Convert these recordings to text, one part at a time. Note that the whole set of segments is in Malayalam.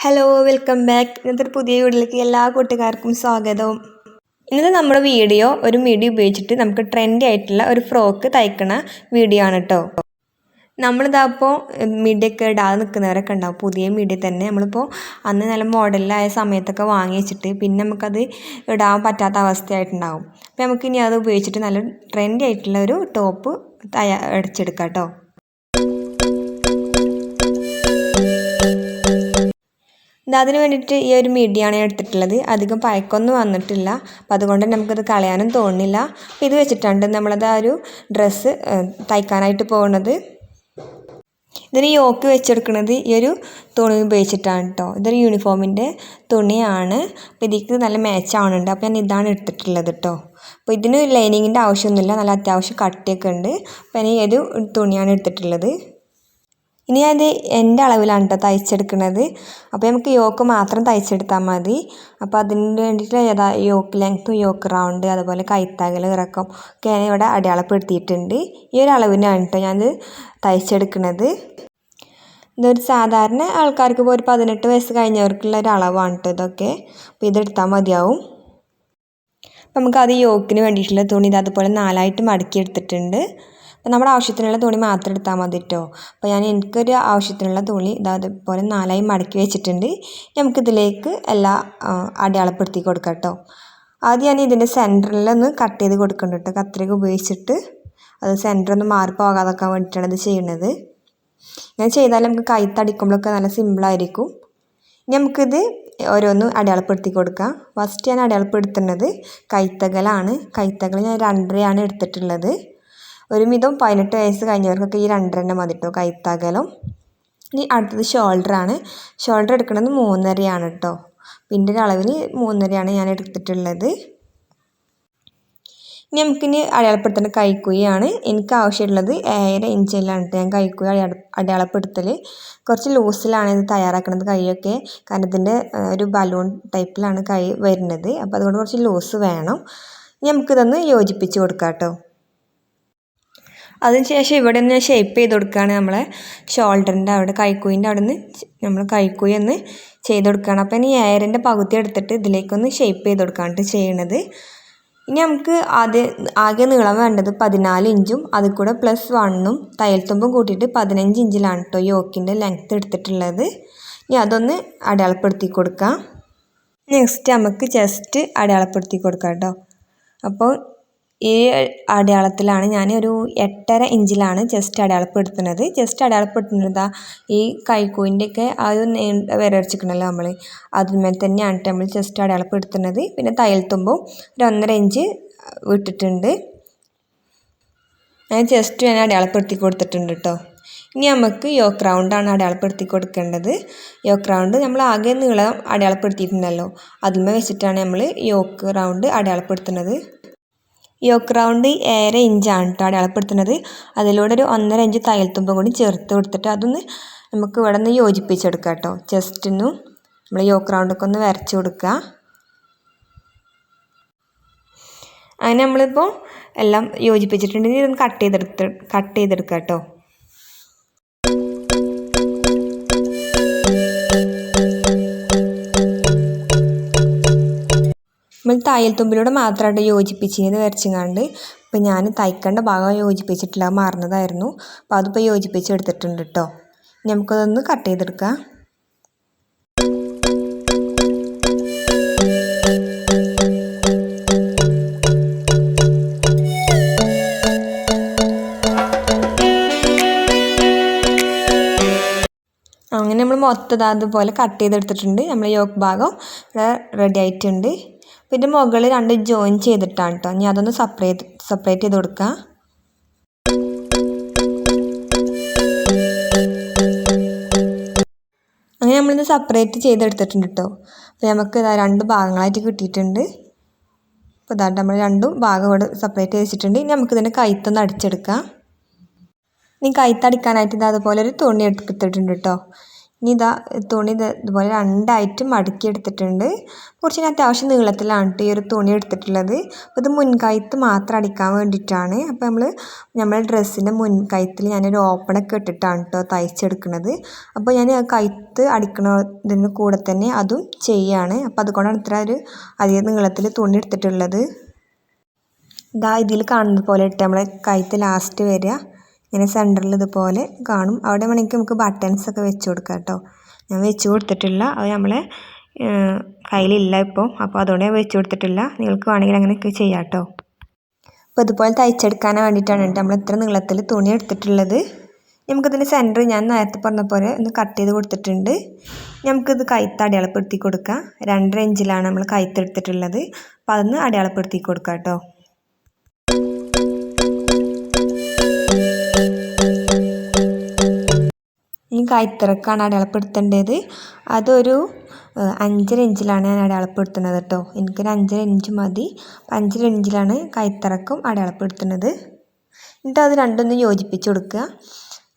ഹലോ വെൽക്കം ബാക്ക് ഇന്നത്തെ ഒരു പുതിയ വീട്ടിലേക്ക് എല്ലാ കൂട്ടുകാർക്കും സ്വാഗതവും ഇന്നത്തെ നമ്മുടെ വീഡിയോ ഒരു മിഡി ഉപയോഗിച്ചിട്ട് നമുക്ക് ട്രെൻഡി ആയിട്ടുള്ള ഒരു ഫ്രോക്ക് തയ്ക്കണ വീഡിയോ ആണ് കേട്ടോ നമ്മളിതാ ഇപ്പോൾ മിഡിയൊക്കെ ഇടാതെ നിൽക്കുന്നവരൊക്കെ ഉണ്ടാവും. പുതിയ മിഡി തന്നെ നമ്മളിപ്പോൾ അന്ന് നല്ല മോഡലായ സമയത്തൊക്കെ വാങ്ങി വെച്ചിട്ട് പിന്നെ നമുക്കത് ഇടാൻ പറ്റാത്ത അവസ്ഥയായിട്ടുണ്ടാവും. അപ്പോൾ നമുക്കിനി അത് ഉപയോഗിച്ചിട്ട് നല്ല ട്രെൻഡി ആയിട്ടുള്ള ഒരു ടോപ്പ് തയ്യാ അടിച്ചെടുക്കാം കേട്ടോ അതിന് വേണ്ടിയിട്ട് ഈ ഒരു മീഡിയമാണ് ഞാൻ എടുത്തിട്ടുള്ളത്. അധികം പഴക്കമൊന്നും വന്നിട്ടില്ല. അപ്പം അതുകൊണ്ട് നമുക്കത് കളയാനും തോന്നുന്നില്ല. അപ്പം ഇത് വെച്ചിട്ടുണ്ട് നമ്മളത് ആ ഒരു ഡ്രസ്സ് തയ്ക്കാനായിട്ട് പോകുന്നത്. ഇതിന് യോക്ക് വെച്ചെടുക്കുന്നത് ഈ ഒരു തുണി ഉപയോഗിച്ചിട്ടാണ് കേട്ടോ ഇതൊരു യൂണിഫോമിന്റെ തുണിയാണ്. അപ്പോൾ ഇതിക്ക് നല്ല മാച്ച് ആവുന്നുണ്ട് അപ്പോൾ ഞാൻ ഇതാണ് എടുത്തിട്ടുള്ളത് കേട്ടോ അപ്പോൾ ഇതിന് ലൈനിങ്ങിന്റെ ആവശ്യമൊന്നുമില്ല. നല്ല അത്യാവശ്യം കട്ടിയൊക്കെ ഉണ്ട്. അപ്പോൾ ഞാൻ ഈ ഒരു തുണിയാണ് എടുത്തിട്ടുള്ളത്. ഇനി അത് എന്റെ അളവിലാണ് കേട്ടോ തയ്ച്ചെടുക്കുന്നത് അപ്പോൾ നമുക്ക് യോക്ക് മാത്രം തയ്ച്ചെടുത്താൽ മതി. അപ്പോൾ അതിന് വേണ്ടിയിട്ട് ഏതാ യോക്ക് ലെങ്ത്തും യോക്ക് റൗണ്ട് അതുപോലെ കൈത്താകൽ ഇറക്കം ഒക്കെ ഞാൻ ഇവിടെ അടയാളപ്പെടുത്തിയിട്ടുണ്ട്. ഈ ഒരു അളവിനാണ് കേട്ടോ ഞാനത് തയ്ച്ചെടുക്കുന്നത് ഇതൊരു സാധാരണ ആൾക്കാർക്ക് ഇപ്പോൾ ഒരു പതിനെട്ട് വയസ്സ് കഴിഞ്ഞവർക്കുള്ള ഒരു അളവാണ് കേട്ടോ ഇതൊക്കെ. അപ്പോൾ ഇതെടുത്താൽ മതിയാവും. നമുക്കത് യോക്കിന് വേണ്ടിയിട്ടുള്ള തുണി ഇത് അതുപോലെ നാലായിട്ട് മടക്കി എടുത്തിട്ടുണ്ട്. അപ്പോൾ നമ്മുടെ ആവശ്യത്തിനുള്ള തുണി മാത്രം എടുത്താൽ മതി കേട്ടോ അപ്പോൾ ഞാൻ എനിക്കൊരു ആവശ്യത്തിനുള്ള തുണി ഇതേപോലെ നാലായി മടക്കി വെച്ചിട്ടുണ്ട്. നമുക്കിതിലേക്ക് എല്ലാം അടയാളപ്പെടുത്തി കൊടുക്കാം കേട്ടോ ആദ്യം ഞാൻ ഇതിന്റെ സെന്ററിലൊന്ന് കട്ട് ചെയ്ത് കൊടുക്കുന്നുണ്ട് കേട്ടോ കത്രിക ഉപയോഗിച്ചിട്ട് അത് സെന്റർ ഒന്ന് മാറി പോകാതൊക്കെ വേണ്ടിയിട്ടാണ് ഇത് ചെയ്യുന്നത് ഇങ്ങനെ ചെയ്താൽ നമുക്ക് കൈത്തടിക്കുമ്പോഴൊക്കെ നല്ല സിമ്പിളായിരിക്കും നമുക്കിത് ഓരോന്ന് അടയാളപ്പെടുത്തി കൊടുക്കാം. ഫസ്റ്റ് ഞാൻ അടയാളപ്പെടുത്തുന്നത് കൈത്തകലാണ്. കൈത്തകൽ ഞാൻ രണ്ടരയാണ് എടുത്തിട്ടുള്ളത്. ഒരുവിധം പതിനെട്ട് വയസ്സ് കഴിഞ്ഞവർക്കൊക്കെ ഈ രണ്ടര മതി കേട്ടോ കൈത്തകലും. ഇനി അടുത്തത് ഷോൾഡർ ആണ്. ഷോൾഡർ എടുക്കുന്നത് മൂന്നരയാണ് കേട്ടോ പിന്റെ ഒരു അളവിൽ മൂന്നരയാണ് ഞാൻ എടുത്തിട്ടുള്ളത്. ഇനി നമുക്കിനി അടയാളപ്പെടുത്തേണ്ട കൈക്കുഴിയാണ്. എനിക്ക് ആവശ്യമുള്ളത് ഏഴര ഇഞ്ചിലാണ് ഞാൻ കൈക്കുഴി അടയാള അടയാളപ്പെടുത്തൽ കുറച്ച് ലൂസിലാണ് ഇത് തയ്യാറാക്കുന്നത് കൈയൊക്കെ. കാരണം ഇതിന്റെ ഒരു ബലൂൺ ടൈപ്പിലാണ് കൈ വരുന്നത്. അപ്പോൾ അതുകൊണ്ട് കുറച്ച് ലൂസ് വേണം. നമുക്കിതൊന്ന് യോജിപ്പിച്ച് കൊടുക്കാം കേട്ടോ അതിനുശേഷം ഇവിടെ നിന്ന് ഷേപ്പ് ചെയ്ത് കൊടുക്കുകയാണ് നമ്മളെ ഷോൾഡറിന്റെ അവിടെ കൈക്കുയിന്റെ അവിടെ നിന്ന് നമ്മൾ കൈക്കുയി ഒന്ന് ചെയ്ത് കൊടുക്കുകയാണ്. അപ്പോൾ ഇനി എയറിന്റെ പകുതി എടുത്തിട്ട് ഇതിലേക്കൊന്ന് ഷേപ്പ് ചെയ്ത് കൊടുക്കുകയാണ് ചെയ്യണത്. ഇനി നമുക്ക് ആദ്യം ആകെ നീളം വേണ്ടത് പതിനാല് ഇഞ്ചും അതിൽ കൂടെ പ്ലസ് വണ്ണും തയ്യൽത്തുമ്പും കൂട്ടിയിട്ട് പതിനഞ്ച് ഇഞ്ചിലാണ് കേട്ടോ യോക്കിന്റെ ലെങ്ത്ത് എടുത്തിട്ടുള്ളത്. ഇനി അതൊന്ന് അടയാളപ്പെടുത്തി കൊടുക്കാം. നെക്സ്റ്റ് നമുക്ക് ചെസ്റ്റ് അടയാളപ്പെടുത്തി കൊടുക്കാം കേട്ടോ അപ്പോൾ ഈ അടയാളത്തിലാണ് ഞാൻ ഒരു എട്ടര ഇഞ്ചിലാണ് ജസ്റ്റ് അടയാളപ്പെടുത്തുന്നത്. ജസ്റ്റ് അടയാളപ്പെടുത്തുന്നത് ഈ കൈക്കൂവിന്റെയൊക്കെ ആ ഒരു നീണ്ട വരച്ചിരിക്കണല്ലോ നമ്മൾ അതിന്മേൽ തന്നെയാണ് നമ്മൾ ജസ്റ്റ് അടയാളപ്പെടുത്തുന്നത്. പിന്നെ തയ്യൽ തുമ്പും ഒരു ഒന്നര ഇഞ്ച് വിട്ടിട്ടുണ്ട്. ഞാൻ ജസ്റ്റ് ഞാൻ അടയാളപ്പെടുത്തി കൊടുത്തിട്ടുണ്ട് കേട്ടോ ഇനി നമുക്ക് യോക്ക് റൗണ്ടാണ് അടയാളപ്പെടുത്തി കൊടുക്കേണ്ടത്. യോക്ക് റൗണ്ട് നമ്മൾ ആകെ നീളം അടയാളപ്പെടുത്തിയിട്ടുണ്ടല്ലോ. അതിന്മേൽ വെച്ചിട്ടാണ് നമ്മൾ യോക്ക് റൗണ്ട് അടയാളപ്പെടുത്തുന്നത്. യോക്ക് റൗണ്ട് ഏഴര ഇഞ്ചാണ് കേട്ടോ അടയാളപ്പെടുത്തുന്നത്. അതിലൂടെ ഒരു ഒന്നര ഇഞ്ച് തയ്യൽത്തുമ്പ് കൂടി ചേർത്ത് കൊടുത്തിട്ട് അതൊന്ന് നമുക്ക് ഇവിടെ നിന്ന് യോജിപ്പിച്ചെടുക്കാം കേട്ടോ ജസ്റ്റ് ഒന്ന് നമ്മൾ യോക്ക് റൗണ്ടൊക്കെ ഒന്ന് വരച്ച് കൊടുക്കുക അങ്ങനെ നമ്മളിപ്പോൾ എല്ലാം യോജിപ്പിച്ചിട്ടുണ്ടെങ്കിൽ ഇതൊന്ന് കട്ട് ചെയ്തെടുത്ത് കട്ട് ചെയ്തെടുക്കാം കേട്ടോ നമ്മൾ തയ്യൽ തുമ്പിലൂടെ മാത്രമായിട്ട് യോജിപ്പിച്ചിരുന്നത് വരച്ചിങ്ങാണ്ട് ഇപ്പം ഞാൻ തയ്ക്കേണ്ട ഭാഗം യോജിപ്പിച്ചിട്ടില്ല മാറുന്നതായിരുന്നു. അപ്പോൾ അതിപ്പോൾ യോജിപ്പിച്ചെടുത്തിട്ടുണ്ട് കേട്ടോ നമുക്കതൊന്ന് കട്ട് ചെയ്തെടുക്കാം. അങ്ങനെ നമ്മൾ മൊത്തം അതുപോലെ കട്ട് ചെയ്തെടുത്തിട്ടുണ്ട്. നമ്മൾ യോക്ക് ഭാഗം റെഡി ആയിട്ടുണ്ട്. പിന്നെ മുകളിൽ രണ്ട് ജോയിൻ ചെയ്തിട്ടാണ് കേട്ടോ ഇനി അതൊന്ന് സെപ്പറേറ്റ് സെപ്പറേറ്റ് ചെയ്ത് കൊടുക്കുക അങ്ങനെ നമ്മളിന്ന് സെപ്പറേറ്റ് ചെയ്തെടുത്തിട്ടുണ്ട് കേട്ടോ അപ്പോൾ നമുക്ക് ഇതാ രണ്ട് ഭാഗങ്ങളായിട്ട് കിട്ടിയിട്ടുണ്ട്. അപ്പോൾ ഇതാ നമ്മൾ രണ്ടും ഭാഗം ഇവിടെ സെപ്പറേറ്റ് ചെയ്ത് വെച്ചിട്ടുണ്ട് ഇനി നമുക്കിതിന്റെ കൈത്തൊന്ന് അടിച്ചെടുക്കാം. ഇനി കൈത്തടിക്കാനായിട്ട് ഇത് അതുപോലെ ഒരു തുണി എടുത്തിട്ടുണ്ട് കേട്ടോ ഇനി ഇതാ തുണി ഇത് ഇതുപോലെ രണ്ടായിട്ട് മടക്കി എടുത്തിട്ടുണ്ട് കുറച്ച് അത്യാവശ്യം നീളത്തിലാണ് കേട്ടോ ഈ ഒരു തുണി എടുത്തിട്ടുള്ളത്. അപ്പോൾ ഇത് മുൻകൈത്ത് മാത്രം അടിക്കാൻ വേണ്ടിയിട്ടാണ്. അപ്പോൾ നമ്മൾ നമ്മുടെ ഡ്രസ്സിന്റെ മുൻകൈത്തിൽ ഞാനൊരു ഓപ്പണൊക്കെ ഇട്ടിട്ടാണ് കേട്ടോ തയ്ച്ചെടുക്കുന്നത്. അപ്പോൾ ഞാൻ കൈത്ത് അടിക്കുന്നതിന് കൂടെ തന്നെ അതും ചെയ്യാണ്. അപ്പോൾ അതുകൊണ്ടാണ് ഇത്ര ഒരു അധിക നീളത്തിൽ തുണി എടുത്തിട്ടുള്ളത്. ഇതാ ഇതിൽ കാണുന്നത് പോലെ ഇട്ട് നമ്മളെ കൈത്ത് ലാസ്റ്റ് വരിക. ഇങ്ങനെ സെന്ററിൽ ഇതുപോലെ കാണും. അവിടെ വേണമെങ്കിൽ നമുക്ക് ബട്ടൺസ് ഒക്കെ വെച്ച് കൊടുക്കാം കേട്ടോ. ഞാൻ വെച്ച് കൊടുത്തിട്ടില്ല. അത് നമ്മളെ കയ്യിലില്ല ഇപ്പോൾ അപ്പോൾ അതുകൊണ്ട് ഞാൻ വെച്ച് കൊടുത്തിട്ടില്ല. നിങ്ങൾക്ക് വേണമെങ്കിൽ അങ്ങനെയൊക്കെ ചെയ്യാം കേട്ടോ. അപ്പോൾ ഇതുപോലെ തയ്ച്ചെടുക്കാൻ വേണ്ടിയിട്ടാണ് കേട്ടോ നമ്മൾ ഇത്ര നീളത്തിൽ തുണി എടുത്തിട്ടുള്ളത്. നമുക്കിതിന്റെ സെന്റർ ഞാൻ നേരത്തെ പറഞ്ഞ പോലെ ഒന്ന് കട്ട് ചെയ്ത് കൊടുത്തിട്ടുണ്ട്. നമുക്കിത് കൈത്ത് അടയാളപ്പെടുത്തി കൊടുക്കാം. രണ്ടര ഇഞ്ചിലാണ് നമ്മൾ കൈത്തെടുത്തിട്ടുള്ളത് അപ്പോൾ അതൊന്ന് അടയാളപ്പെടുത്തി കൊടുക്കാം കേട്ടോ. ഇനി കൈത്തിറക്കാണ് അടയാളപ്പെടുത്തേണ്ടത്. അതൊരു അഞ്ചര ഇഞ്ചിലാണ് ഞാൻ അടയാളപ്പെടുത്തുന്നത് കേട്ടോ. എനിക്കൊരു അഞ്ചര ഇഞ്ച് മതി. അഞ്ചര ഇഞ്ചിലാണ് കൈത്തിറക്കും അടയാളപ്പെടുത്തുന്നത്. എന്നിട്ട് അത് രണ്ടൊന്ന് യോജിപ്പിച്ച് കൊടുക്കുക.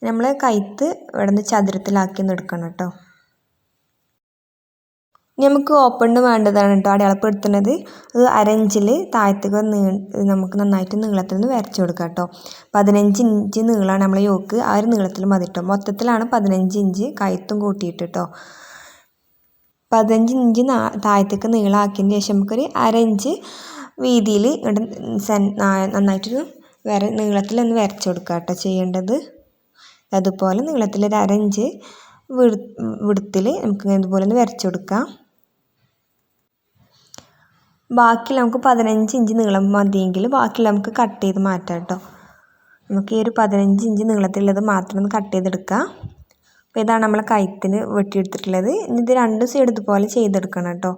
നമ്മൾ കൈത്ത് ഇവിടെ നിന്ന് ചതുരത്തിലാക്കി ഒന്ന് എടുക്കണം കേട്ടോ. ഇനി നമുക്ക് ഓപ്പണിന് വേണ്ടതാണ് കേട്ടോ അടയാളപ്പെടുത്തുന്നത് അത് അരഞ്ചിൽ താഴത്തേക്ക് നീ നമുക്ക് നന്നായിട്ട് നീളത്തിൽ നിന്ന് വരച്ചു കൊടുക്കാം കേട്ടോ പതിനഞ്ച് ഇഞ്ച് നീളമാണ് നമ്മൾ യോക്ക്. ആ ഒരു നീളത്തിൽ മതി കേട്ടോ മൊത്തത്തിലാണ് പതിനഞ്ച് ഇഞ്ച് കയത്തും കൂട്ടിയിട്ട് കേട്ടോ പതിനഞ്ച് ഇഞ്ച് താഴത്തേക്ക് നീളമാക്കിയതിന് ശേഷം നമുക്കൊരു അരഞ്ച് വീതിയിൽ നന്നായിട്ടൊരു വര നീളത്തിൽ ഒന്ന് വരച്ചു കൊടുക്കുക കേട്ടോ ചെയ്യേണ്ടത്. അതുപോലെ നീളത്തിലൊരു അരഞ്ച് വിടുത്തിൽ നമുക്ക് ഇതുപോലെ ഒന്ന് വരച്ചു കൊടുക്കാം. ബാക്കി നമുക്ക് പതിനഞ്ച് ഇഞ്ച് നീളം മതിയെങ്കിൽ ബാക്കി നമുക്ക് കട്ട് ചെയ്ത് മാറ്റാം കേട്ടോ. നമുക്ക് ഈ ഒരു പതിനഞ്ച് ഇഞ്ച് നീളത്തിലുള്ളത് മാത്രം ഒന്ന് കട്ട് ചെയ്തെടുക്കാം. അപ്പോൾ ഇതാണ് നമ്മൾ കഴുത്തിന് വെട്ടിയെടുത്തിട്ടുള്ളത്. ഇനി ഇത് രണ്ട് സൈഡ് ഇതുപോലെ ചെയ്തെടുക്കണം കേട്ടോ.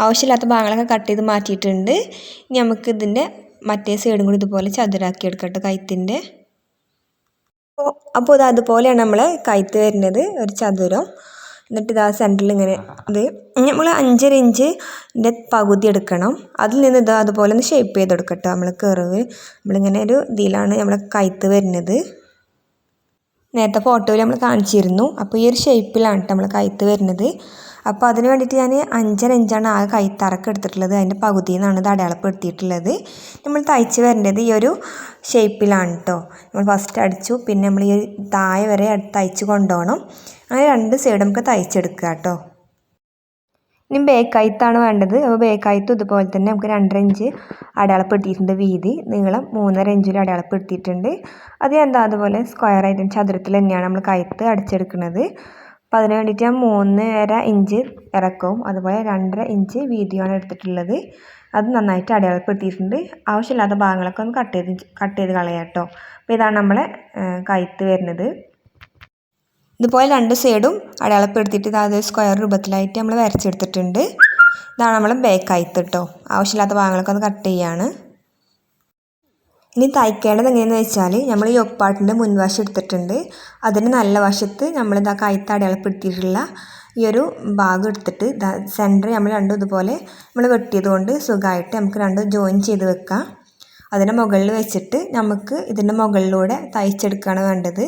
ആവശ്യമില്ലാത്ത ഭാഗങ്ങളൊക്കെ കട്ട് ചെയ്ത് മാറ്റിയിട്ടുണ്ട്. ഇനി നമുക്ക് ഇതിന്റെ മറ്റേ സൈഡും കൂടി ഇതുപോലെ ചതുരാക്കി എടുക്കട്ടെ കഴുത്തിന്റെ അപ്പോൾ ഇത് അതുപോലെയാണ് നമ്മൾ കയ്ത്ത് വരുന്നത് ഒരു ചതുരം. എന്നിട്ട് ഇതാ സെന്ററിൽ ഇങ്ങനെ ഇത്. നമ്മൾ അഞ്ചര ഇഞ്ചിന്റെ പകുതി എടുക്കണം. അതിൽ നിന്ന് ഇതാ അതുപോലെ ഒന്ന് ഷേപ്പ് ചെയ്തെടുക്കട്ടോ നമ്മൾ കെറിവ് നമ്മളിങ്ങനെ ഒരു ഇതിലാണ് നമ്മൾ കയ്ത്ത് വരുന്നത്. നേരത്തെ ഫോട്ടോയിൽ നമ്മൾ കാണിച്ചിരുന്നു. അപ്പോൾ ഈ ഒരു ഷേപ്പിലാണ് കേട്ടോ നമ്മൾ കഴുത്ത് വരുന്നത്. അപ്പോൾ അതിന് വേണ്ടിയിട്ട് ഞാൻ അഞ്ചര ഇഞ്ചാണ് ആ കൈത്തറക്ക് എടുത്തിട്ടുള്ളത്. അതിന്റെ പകുതിയിൽ നിന്നാണ് ഇത് അടയാളപ്പെടുത്തിയിട്ടുള്ളത്. നമ്മൾ തയ്ച്ച് വരേണ്ടത് ഈ ഒരു ഷേപ്പിലാണ് കേട്ടോ നമ്മൾ ഫസ്റ്റ് അടിച്ചു പിന്നെ നമ്മൾ ഈ താഴെ വരെ തയ്ച്ച് കൊണ്ടുപോകണം അങ്ങനെ രണ്ട് സൈഡ് നമുക്ക് തയ്ച്ചെടുക്കുക കേട്ടോ ഇനി ബേക്കായിത്താണ് വേണ്ടത്. അപ്പോൾ ബേക്കായിത്തും ഇതുപോലെ തന്നെ നമുക്ക് രണ്ടര ഇഞ്ച് അടയാളപ്പെടുത്തിയിട്ടുണ്ട് വീതി. നീളം മൂന്നര ഇഞ്ചിൽ അടയാളപ്പെടുത്തിയിട്ടുണ്ട് അത് എന്താ അതുപോലെ സ്ക്വയർ ആയിട്ട് ചതുരത്തിൽ തന്നെയാണ് നമ്മൾ കയത്ത് അടിച്ചെടുക്കുന്നത്. അപ്പം അതിന് വേണ്ടിയിട്ട് ഞാൻ മൂന്നര ഇഞ്ച് ഇറക്കവും അതുപോലെ രണ്ടര ഇഞ്ച് വീതിയാണ് എടുത്തിട്ടുള്ളത്. അത് നന്നായിട്ട് അടയാളപ്പെടുത്തിയിട്ടുണ്ട് ആവശ്യമില്ലാത്ത ഭാഗങ്ങളൊക്കെ ഒന്ന് കട്ട് ചെയ്ത് കട്ട് ചെയ്ത് കളയാം കേട്ടോ. അപ്പോൾ ഇതാണ് നമ്മളെ കയത്ത് വരുന്നത്. ഇതുപോലെ രണ്ട് സൈഡും അടയാളപ്പെടുത്തിയിട്ട് ഇതാത് സ്ക്വയർ രൂപത്തിലായിട്ട് നമ്മൾ വരച്ചെടുത്തിട്ടുണ്ട്. ഇതാണ് നമ്മൾ ബേക്കായിട്ട് കേട്ടോ ആവശ്യമില്ലാത്ത ഭാഗങ്ങളൊക്കെ ഒന്ന് കട്ട് ചെയ്യാണ്. ഇനി തയ്ക്കേണ്ടത് എങ്ങനെയെന്ന് വെച്ചാൽ നമ്മൾ ഈ ഒപ്പാട്ടിന്റെ മുൻവശം എടുത്തിട്ടുണ്ട്. അതിന് നല്ല വശത്ത് നമ്മളിതാ കൈത്ത് അടയാളപ്പെടുത്തിയിട്ടുള്ള ഈ ഒരു ഭാഗം എടുത്തിട്ട് സെന്റർ നമ്മൾ രണ്ടും ഇതുപോലെ നമ്മൾ വെട്ടിയതുകൊണ്ട് സുഖമായിട്ട് നമുക്ക് രണ്ടും ജോയിൻ ചെയ്ത് വെക്കാം. അതിന്റെ മുകളിൽ വെച്ചിട്ട് നമുക്ക് ഇതിന്റെ മുകളിലൂടെ തയ്ച്ചെടുക്കുകയാണ് വേണ്ടത്.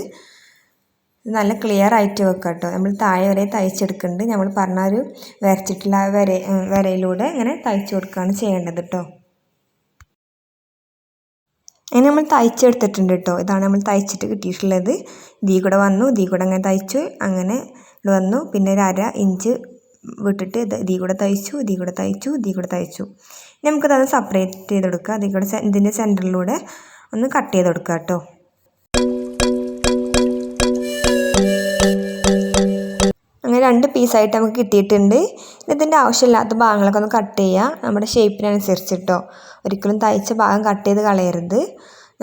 നല്ല ക്ലിയർ ആയിട്ട് വെക്കുക കേട്ടോ നമ്മൾ താഴെ വരെ തയ്ച്ചെടുക്കുന്നുണ്ട്. നമ്മൾ പറഞ്ഞ ഒരു വരച്ചിട്ടുള്ള വര വരയിലൂടെ ഇങ്ങനെ തയ്ച്ചു കൊടുക്കുകയാണ് ചെയ്യേണ്ടത് കേട്ടോ അങ്ങനെ നമ്മൾ തയ്ച്ചെടുത്തിട്ടുണ്ട് കേട്ടോ ഇതാണ് നമ്മൾ തയ്ച്ചിട്ട് കിട്ടിയിട്ടുള്ളത്. ഇതീ കൂടെ വന്നു ഇതീ കൂടെ അങ്ങനെ തയ്ച്ചു അങ്ങനെ വന്നു. പിന്നെ ഒരു അര ഇഞ്ച് വിട്ടിട്ട് ഇതീ കൂടെ തയ്ച്ചു ഇതീ കൂടെ തയ്ച്ചു ഇതീ കൂടെ തയ്ച്ചു. നമുക്കത് സെപ്പറേറ്റ് ചെയ്തെടുക്കുക അതിൽ കൂടെ ഇതിന്റെ സെന്ററിലൂടെ ഒന്ന് കട്ട് ചെയ്ത് കൊടുക്കുക കേട്ടോ രണ്ട് പീസായിട്ട് നമുക്ക് കിട്ടിയിട്ടുണ്ട്. ഇതിന്റെ ആവശ്യമില്ലാത്ത ഭാഗങ്ങളൊക്കെ ഒന്ന് കട്ട് ചെയ്യുക നമ്മുടെ ഷേപ്പിനനുസരിച്ച് കേട്ടോ ഒരിക്കലും തയ്ച്ച ഭാഗം കട്ട് ചെയ്ത് കളയരുത്.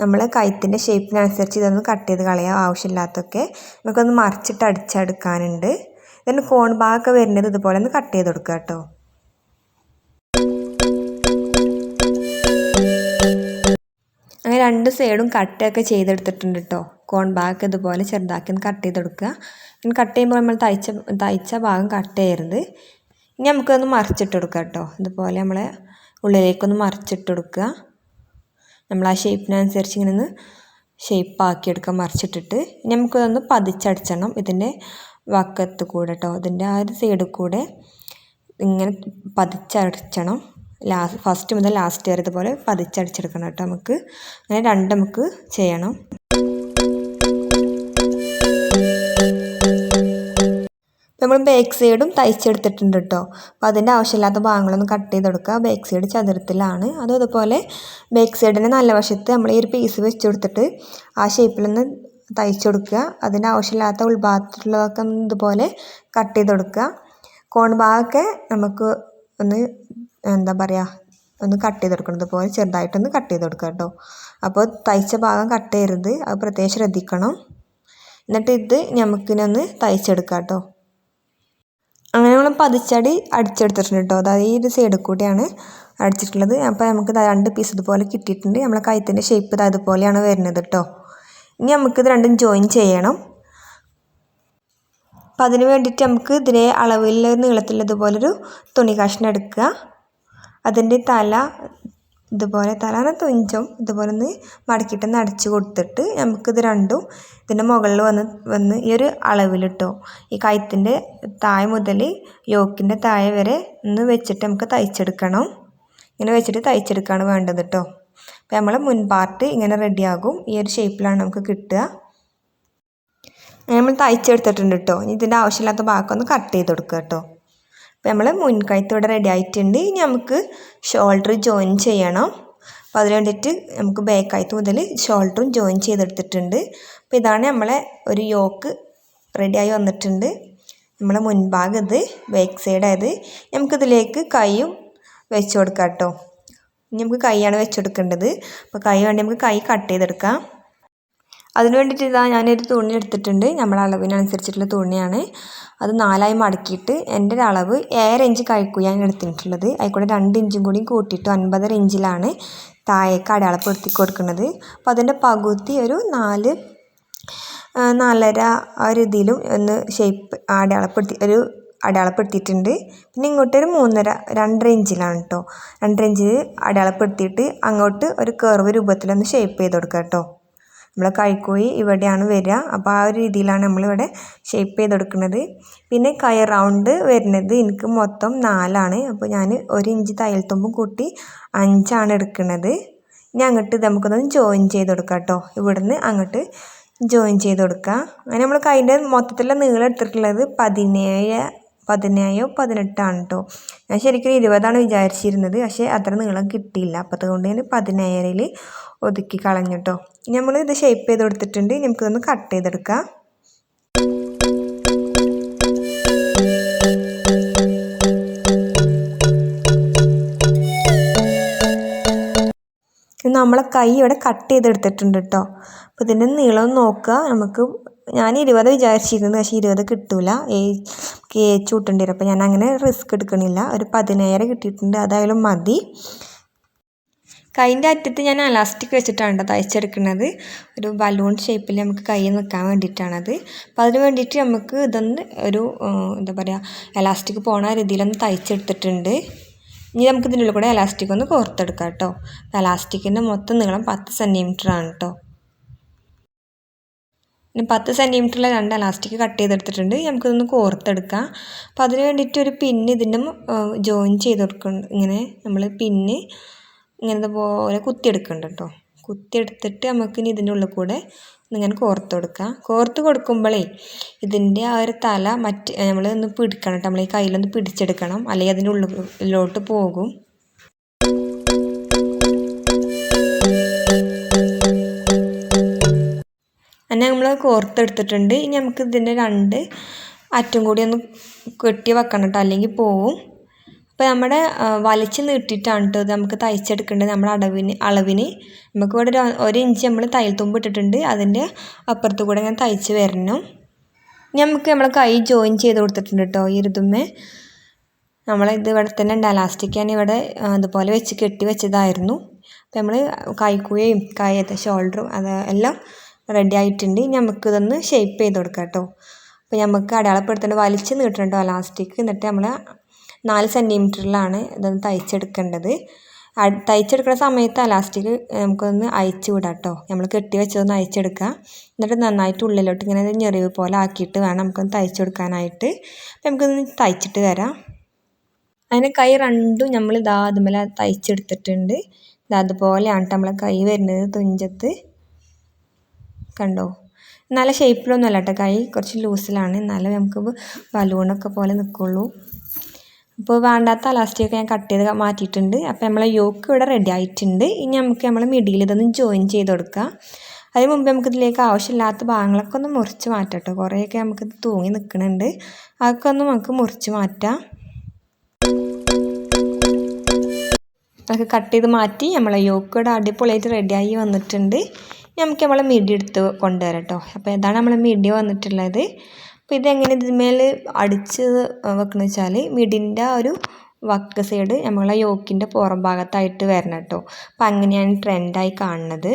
നമ്മൾ കൈത്തിന്റെ ഷേപ്പിനനുസരിച്ച് ഇതൊന്ന് കട്ട് ചെയ്ത് കളയാം. ആവശ്യമില്ലാത്തൊക്കെ നമുക്കൊന്ന് മറിച്ചിട്ട് അടിച്ചെടുക്കാനുണ്ട്. ഇതിന്റെ കോൺ ഭാഗമൊക്കെ വരുന്നത് ഇതുപോലെ ഒന്ന് കട്ട് ചെയ്ത് കൊടുക്കുക കേട്ടോ രണ്ട് സൈഡും കട്ടൊക്കെ ചെയ്തെടുത്തിട്ടുണ്ട് കേട്ടോ കോൺ ബാക്ക് ഇതുപോലെ ചെറുതാക്കി കട്ട് ചെയ്തെടുക്കുക. ഇനി കട്ട് ചെയ്യുമ്പോൾ നമ്മൾ തയ്ച്ച തയ്ച്ച ഭാഗം കട്ട് ചെയ്യരുത്. ഇനി നമുക്കൊന്ന് മറിച്ചിട്ട് കേട്ടോ ഇതുപോലെ നമ്മൾ ഉള്ളിലേക്കൊന്ന് മറിച്ചിട്ട് കൊടുക്കുക നമ്മൾ ആ ഷേപ്പിനനുസരിച്ച് ഇങ്ങനെ ഒന്ന് ഷേപ്പാക്കിയെടുക്കുക മറിച്ചിട്ടിട്ട്. ഇനി നമുക്കതൊന്ന് പതിച്ചടിച്ചണം ഇതിന്റെ വക്കത്ത് കൂടെ കേട്ടോ ഇതിന്റെ ആ ഒരു സൈഡിൽ കൂടെ ഇങ്ങനെ പതിച്ചടിച്ചണം. ലാസ്റ്റ് ഫസ്റ്റ് മുതൽ ലാസ്റ്റ് വരെ ഇതുപോലെ പതിച്ചടിച്ചെടുക്കണം കേട്ടോ നമുക്ക്. അങ്ങനെ രണ്ട് നമുക്ക് ചെയ്യണം. നമ്മൾ ബാക്ക് സൈഡും തയ്ച്ചെടുത്തിട്ടുണ്ട് കേട്ടോ. അപ്പോൾ അതിന്റെ ആവശ്യമില്ലാത്ത ഭാഗങ്ങളൊന്നും കട്ട് ചെയ്തെടുക്കുക ബാക്ക് സൈഡ് ചതുരത്തിലാണ്. അതും അതുപോലെ ബാക്ക് സൈഡിന്റെ നല്ല വശത്ത് നമ്മൾ ഈ ഒരു പീസ് വെച്ച് കൊടുത്തിട്ട് ആ ഷേപ്പിലൊന്ന് തയ്ച്ചു കൊടുക്കുക. അതിന്റെ ആവശ്യമില്ലാത്ത ഉൾഭാഗത്തുള്ളതൊക്കെ ഇതുപോലെ കട്ട് ചെയ്ത് കൊടുക്കുക. കോൺ ഭാഗമൊക്കെ നമുക്ക് ഒന്ന് എന്താ പറയുക ഒന്ന് കട്ട് ചെയ്ത് കൊടുക്കണം ഇതുപോലെ ചെറുതായിട്ടൊന്ന് കട്ട് ചെയ്ത് കൊടുക്കുക കേട്ടോ. അപ്പോൾ തയ്ച്ച ഭാഗം കട്ട് ചെയ്യരുത്. അത് പ്രത്യേകം ശ്രദ്ധിക്കണം. എന്നിട്ട് ഇത് നമുക്കിനൊന്ന് തയ്ച്ചെടുക്കാം കേട്ടോ. അങ്ങനെ നമ്മൾ പതിച്ചടി അടിച്ചെടുത്തിട്ടുണ്ട് കേട്ടോ. അതായത് ഈ ഒരു സൈഡിൽ കൂടിയാണ് അടിച്ചിട്ടുള്ളത്. അപ്പോൾ നമുക്ക് രണ്ട് പീസ് ഇതുപോലെ കിട്ടിയിട്ടുണ്ട്. നമ്മളെ കൈത്തിന്റെ ഷേപ്പ് ഇത് അതുപോലെയാണ് വരുന്നത് കേട്ടോ. ഇനി നമുക്കിത് രണ്ടും ജോയിൻ ചെയ്യണം. അപ്പം അതിന് വേണ്ടിയിട്ട് നമുക്ക് ഇതിലെ അളവിൽ നീളത്തിൽ ഇതുപോലൊരു തുണി കഷ്ണം എടുക്കുക. അതിന്റെ തല ഇതുപോലെ തല തുഞ്ചം. ഇതുപോലെ ഒന്ന് മടക്കിയിട്ടൊന്ന് അടച്ചു കൊടുത്തിട്ട് നമുക്കിത് രണ്ടും ഇതിന്റെ മുകളിൽ വന്ന് വന്ന് ഈ ഒരു അളവിലിട്ടോ ഈ കയത്തിന്റെ താഴെ മുതൽ യോക്കിന്റെ താഴെ വരെ ഒന്ന് വെച്ചിട്ട് നമുക്ക് തയ്ച്ചെടുക്കണം. ഇങ്ങനെ വെച്ചിട്ട് തയ്ച്ചെടുക്കുകയാണ് വേണ്ടത് കേട്ടോ അപ്പോൾ നമ്മൾ മുൻപാർട്ട് ഇങ്ങനെ റെഡിയാകും ഈ ഒരു ഷേപ്പിലാണ് നമുക്ക് കിട്ടുക. നമ്മൾ തയ്ച്ചെടുത്തിട്ടുണ്ട് കേട്ടോ ഇതിന്റെ ആവശ്യമില്ലാത്ത ഭാഗമൊന്ന് കട്ട് ചെയ്ത് കൊടുക്കുക കേട്ടോ അപ്പോൾ നമ്മൾ മുൻകൈത്തോടെ റെഡി ആയിട്ടുണ്ട്. ഇനി നമുക്ക് ഷോൾഡർ ജോയിൻ ചെയ്യണം. അപ്പോൾ അതിന് വേണ്ടിയിട്ട് നമുക്ക് ബാക്ക് മുതൽ ഷോൾഡറും ജോയിൻ ചെയ്തെടുത്തിട്ടുണ്ട്. അപ്പോൾ ഇതാണ് നമ്മളെ ഒരു യോക്ക് റെഡിയായി വന്നിട്ടുണ്ട്. നമ്മളെ മുൻഭാഗം ഇത് ബാക്ക് സൈഡ് ആയത്. നമുക്കിതിലേക്ക് കൈയും വെച്ച് കൊടുക്കാം കേട്ടോ ഇനി നമുക്ക് കൈയാണ് വെച്ച് കൊടുക്കേണ്ടത്. അപ്പോൾ കൈ വേണ്ടി നമുക്ക് കൈ കട്ട് ചെയ്തെടുക്കാം. അതിന് വേണ്ടിയിട്ട് ഇതാ ഞാനൊരു തുണി എടുത്തിട്ടുണ്ട്. നമ്മുടെ അളവിനനുസരിച്ചിട്ടുള്ള തുണിയാണ്. അത് നാലായി മടക്കിയിട്ട് എന്റെ ഒരു അളവ് ഏഴര ഇഞ്ച് കഴിക്കും ഞാൻ എടുത്തിട്ടുള്ളത്. അതിൽക്കൂടെ രണ്ട് ഇഞ്ചും കൂടി കൂട്ടിയിട്ട് ഒൻപതര ഇഞ്ചിലാണ് താഴേക്ക് അടയാളപ്പെടുത്തി കൊടുക്കുന്നത്. അപ്പോൾ അതിന്റെ പകുതി ഒരു നാല് നാലര ആ ഒരു ഇതിലും ഒന്ന് ഷേപ്പ് അടയാളപ്പെടുത്തി ഒരു അടയാളപ്പെടുത്തിയിട്ടുണ്ട്. പിന്നെ ഇങ്ങോട്ടൊരു മൂന്നര രണ്ടര ഇഞ്ചിലാണ് കേട്ടോ. രണ്ടര ഇഞ്ചിൽ അടയാളപ്പെടുത്തിയിട്ട് അങ്ങോട്ട് ഒരു കർവ് രൂപത്തിലൊന്ന് ഷേപ്പ് ചെയ്ത് കൊടുക്കുക കേട്ടോ. നമ്മളെ കൈക്കോയി ഇവിടെയാണ് വരിക. അപ്പോൾ ആ ഒരു രീതിയിലാണ് നമ്മളിവിടെ ഷേപ്പ് ചെയ്തെടുക്കുന്നത്. പിന്നെ കൈ റൗണ്ട് വരുന്നത് എനിക്ക് മൊത്തം നാലാണ്. അപ്പോൾ ഞാൻ ഒരു ഇഞ്ച് തയ്യൽ തുമ്പും കൂട്ടി അഞ്ചാണ് എടുക്കുന്നത്. ഇനി അങ്ങോട്ട് നമുക്കൊന്ന് ജോയിൻ ചെയ്ത് കൊടുക്കാം കേട്ടോ. ഇവിടുന്ന് അങ്ങോട്ട് ജോയിൻ ചെയ്ത് കൊടുക്കുക അങ്ങനെ നമ്മൾ കൈന്റെ മൊത്തത്തിലുള്ള നീളം എടുത്തിട്ടുള്ളത് പതിനേഴ് പതിനേഴോ പതിനെട്ടാണ് കേട്ടോ ഞാൻ ശരിക്കും ഇരുപതാണ് വിചാരിച്ചിരുന്നത് പക്ഷേ അത്ര നീളം കിട്ടിയില്ല. അപ്പോൾ അതുകൊണ്ട് ഞാൻ പതിനേഴിൽ ഒതുക്കി കളഞ്ഞു കേട്ടോ നമ്മൾ ഇത് ഷേപ്പ് ചെയ്ത് കൊടുത്തിട്ടുണ്ട്. നമുക്കിതൊന്ന് കട്ട് ചെയ്തെടുക്കാം. നമ്മളെ കൈ ഇവിടെ കട്ട് ചെയ്തെടുത്തിട്ടുണ്ട് കേട്ടോ അപ്പോൾ ഇതിന്റെ നീളം നോക്കുക. നമുക്ക് ഞാൻ ഇരുപത് വിചാരിച്ചിരുന്നു പക്ഷേ ഇരുപത് കിട്ടില്ല കേച്ച് കൂട്ടേണ്ടി വരും അപ്പോൾ ഞാൻ അങ്ങനെ റിസ്ക് എടുക്കണില്ല. ഒരു പതിനേഴ് കിട്ടിയിട്ടുണ്ട്. അതായാലും മതി. കൈന്റെ അറ്റത്ത് ഞാൻ അലാസ്റ്റിക് വെച്ചിട്ടാണ് തയ്ച്ചെടുക്കുന്നത് ഒരു ബലൂൺ ഷേപ്പിൽ നമുക്ക് കൈ നിൽക്കാൻ വേണ്ടിയിട്ടാണത്. അപ്പോൾ അതിന് വേണ്ടിയിട്ട് നമുക്ക് ഇതൊന്ന് ഒരു എന്താ പറയുക എലാസ്റ്റിക് പോണ രീതിയിലൊന്ന് തയ്ച്ചെടുത്തിട്ടുണ്ട്. ഇനി നമുക്ക് ഇതിനുള്ളിൽ കൂടെ എലാസ്റ്റിക് ഒന്ന് കോർത്തെടുക്കാം കേട്ടോ. എലാസ്റ്റിക്കിന്റെ മൊത്തം നീളം പത്ത് സെന്റിമീറ്റർ ആണ് കേട്ടോ. ഇനി പത്ത് സെന്റിമീറ്ററിലെ രണ്ട് എലാസ്റ്റിക് കട്ട് ചെയ്തെടുത്തിട്ടുണ്ട്. നമുക്കിതൊന്ന് കോർത്തെടുക്കാം. അപ്പോൾ അതിന് വേണ്ടിയിട്ട് ഒരു പിന്ന് ഇതിന്റെ ജോയിൻ ചെയ്ത് കൊടുക്കുന്നുണ്ട് ഇങ്ങനെ നമ്മൾ പിന്ന് ഇങ്ങനത്തെ പോലെ കുത്തിയെടുക്കുന്നുണ്ട് കേട്ടോ കുത്തിയെടുത്തിട്ട് നമുക്കിനി ഇതിന്റെ ഉള്ളിൽ കൂടെ ഇങ്ങനെ കോർത്ത് കൊടുക്കാം കോർത്ത് കൊടുക്കുമ്പോഴേ ഇതിന്റെ ആ ഒരു തല മറ്റ് നമ്മൾ ഒന്ന് പിടിക്കണം കേട്ടോ നമ്മൾ ഈ കയ്യിലൊന്ന് പിടിച്ചെടുക്കണം. അല്ലെങ്കിൽ അതിന്റെ ഉള്ളിലോട്ട് പോകും. അങ്ങനെ നമ്മൾ കോർത്തെടുത്തിട്ടുണ്ട് ഇനി നമുക്ക് ഇതിന്റെ രണ്ട് അറ്റം കൂടി ഒന്ന് കെട്ടി വെക്കണം കേട്ടോ അല്ലെങ്കിൽ പോവും. അപ്പോൾ നമ്മുടെ വലിച്ച് നീട്ടിയിട്ടാണ് കേട്ടോ നമുക്ക് തയ്ച്ചെടുക്കേണ്ടത്. നമ്മുടെ അടവിന് അളവിന്. നമുക്ക് ഇവിടെ ഒരു ഒരു ഇഞ്ച് നമ്മൾ തയ്യൽ തുമ്പ് ഇട്ടിട്ടുണ്ട്. അതിന്റെ അപ്പുറത്ത് കൂടെ ഇങ്ങനെ തയ്ച്ച് വരണം. നമുക്ക് നമ്മളെ കൈ ജോയിൻ ചെയ്ത് കൊടുത്തിട്ടുണ്ട് കേട്ടോ ഈ ഇതുമ്മേ നമ്മളിത് ഇവിടെ തന്നെ ഉണ്ട്. അലാസ്റ്റിക്കാണ് ഞാൻ ഇവിടെ അതുപോലെ വെച്ച് കെട്ടി വെച്ചതായിരുന്നു. അപ്പോൾ നമ്മൾ കൈക്കുയയും കൈ ഷോൾഡറും അത് എല്ലാം റെഡി ആയിട്ടുണ്ട്. നമുക്കിതൊന്ന് ഷേപ്പ് ചെയ്ത് കൊടുക്കാം കേട്ടോ. അപ്പോൾ നമുക്ക് അടയാളപ്പെടുത്തേണ്ട വലിച്ച് നീട്ടണം കേട്ടോ അലാസ്റ്റിക് എന്നിട്ട് നമ്മൾ നാല് സെന്റിമീറ്ററിലാണ് ഇതൊന്ന് തയ്ച്ചെടുക്കേണ്ടത്. തയ്ച്ചെടുക്കുന്ന സമയത്ത് അലാസ്റ്റിക് നമുക്കൊന്ന് അയച്ചു വിടാം കേട്ടോ. നമ്മൾ കെട്ടി വെച്ചതൊന്ന് അയച്ചെടുക്കുക എന്നിട്ട് നന്നായിട്ട് ഉള്ളിലോട്ട് ഇങ്ങനെ ഞെറിവ് പോലെ ആക്കിയിട്ട് വേണം നമുക്കൊന്ന് തയ്ച്ചു കൊടുക്കാനായിട്ട്. അപ്പം നമുക്കൊന്ന് തയ്ച്ചിട്ട് വരാം. അതിന് കൈ രണ്ടും നമ്മൾ ഇതാ അതുമല തയ്ച്ചെടുത്തിട്ടുണ്ട്. അതുപോലെയാണ് ട്ടോ നമ്മളെ കൈ വരുന്നത് തുഞ്ചത്ത്. കണ്ടോ? നല്ല ഷേപ്പിലൊന്നും അല്ല കേട്ടോ കൈ കുറച്ച് ലൂസിലാണ് എന്നാലും നമുക്ക് ബലൂണൊക്കെ പോലെ നിൽക്കുള്ളൂ അപ്പോൾ വേണ്ടാത്ത അലാസ്റ്റിക്കൊക്കെ ഞാൻ കട്ട് ചെയ്ത് മാറ്റിയിട്ടുണ്ട്. അപ്പോൾ നമ്മളെ യോക്ക് ഇവിടെ റെഡി ആയിട്ടുണ്ട്. ഇനി നമുക്ക് നമ്മൾ മിഡിയിൽ ഇതൊന്ന് ജോയിൻ ചെയ്ത് കൊടുക്കുക അതിന് മുമ്പ് നമുക്ക് ഇതിലേക്ക് ആവശ്യമില്ലാത്ത ഭാഗങ്ങളൊക്കെ ഒന്ന് മുറിച്ച് മാറ്റാം കേട്ടോ കുറേയൊക്കെ നമുക്ക് തൂങ്ങി നിൽക്കുന്നുണ്ട് അതൊക്കെ ഒന്ന് നമുക്ക് മുറിച്ച് മാറ്റാം. അതൊക്കെ കട്ട് ചെയ്ത് മാറ്റി നമ്മളെ യോക്ക് അടിപൊളിയായിട്ട് റെഡിയായി വന്നിട്ടുണ്ട്. നമുക്ക് നമ്മളെ മിഡി എടുത്ത് കൊണ്ടുവരാം കേട്ടോ അപ്പോൾ ഇതാണ് നമ്മളെ മിഡി വന്നിട്ടുള്ളത്. അപ്പോൾ ഇതെങ്ങനെ ഇതിന്മേൽ അടിച്ച് വെക്കണമെന്ന് വെച്ചാൽ മിഡിന്റെ ആ ഒരു വക്ക് സൈഡ് നമ്മളെ യോക്കിന്റെ പുറം ഭാഗത്തായിട്ട് വരണം കേട്ടോ അപ്പോൾ അങ്ങനെയാണ് ട്രെൻഡായി കാണുന്നത്.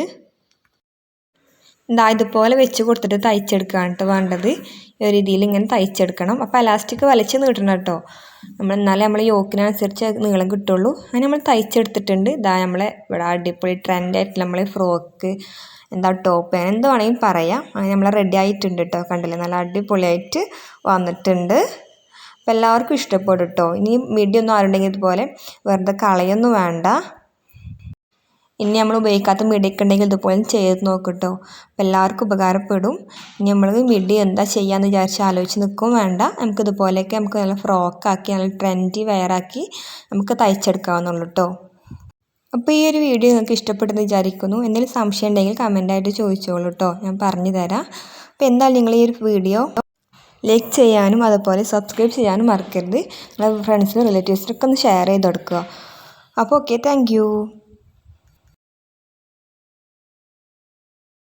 ഇതാ ഇതുപോലെ വെച്ച് കൊടുത്തിട്ട് തയ്ച്ചെടുക്കുകയാണ് കേട്ടോ വേണ്ടത്. ഈ രീതിയിൽ ഇങ്ങനെ തയ്ച്ചെടുക്കണം. അപ്പോൾ അലാസ്റ്റിക് വലിച്ച് നീട്ടണം കേട്ടോ നമ്മൾ എന്നാലേ നമ്മൾ യോക്കിനനുസരിച്ച് നീളം കിട്ടുള്ളൂ. അങ്ങനെ നമ്മൾ തയ്ച്ചെടുത്തിട്ടുണ്ട്. ഇതാ നമ്മളെ ഇവിടെ അടിപൊളി ട്രെൻഡായിട്ട് നമ്മളെ ഫ്രോക്ക് എന്താ ടോപ്പ് എന്ത് വേണമെങ്കിലും പറയാം. അങ്ങനെ നമ്മൾ റെഡി ആയിട്ടുണ്ട് കേട്ടോ കണ്ടില്ലേ? നല്ല അടിപൊളിയായിട്ട് വന്നിട്ടുണ്ട്. അപ്പോൾ എല്ലാവർക്കും ഇഷ്ടപ്പെടും കേട്ടോ ഇനി മിഡിയൊന്നും ആരുണ്ടെങ്കിൽ ഇതുപോലെ വെറുതെ കളയൊന്നും വേണ്ട. ഇനി നമ്മൾ ഉപയോഗിക്കാത്ത മിടിയൊക്കെ ഉണ്ടെങ്കിൽ ഇതുപോലെ ചെയ്ത് നോക്കും കേട്ടോ അപ്പോൾ എല്ലാവർക്കും ഉപകാരപ്പെടും. ഇനി നമ്മൾ മിഡി എന്താ ചെയ്യാന്ന് വിചാരിച്ച് ആലോചിച്ച് നിൽക്കും വേണ്ട. നമുക്ക് ഇതുപോലെയൊക്കെ നമുക്ക് നല്ല ഫ്രോക്കാക്കി നല്ല ട്രെൻഡി വെയറാക്കി നമുക്ക് തയ്ച്ചെടുക്കാവുന്നുള്ളൂ കേട്ടോ അപ്പോൾ ഈ ഒരു വീഡിയോ നിങ്ങൾക്ക് ഇഷ്ടപ്പെട്ടെന്ന് വിചാരിക്കുന്നു. എന്തെങ്കിലും സംശയം ഉണ്ടെങ്കിൽ കമന്റായിട്ട് ചോദിച്ചോളൂ കേട്ടോ ഞാൻ പറഞ്ഞു തരാം. അപ്പോൾ എന്തായാലും നിങ്ങൾ ഈ ഒരു വീഡിയോ ലൈക്ക് ചെയ്യാനും അതുപോലെ സബ്സ്ക്രൈബ് ചെയ്യാനും മറക്കരുത്. നിങ്ങളുടെ ഫ്രണ്ട്സിനും റിലേറ്റീവ്സിനൊക്കെ ഒന്ന് ഷെയർ ചെയ്ത് കൊടുക്കുക. അപ്പോൾ ഓക്കെ താങ്ക്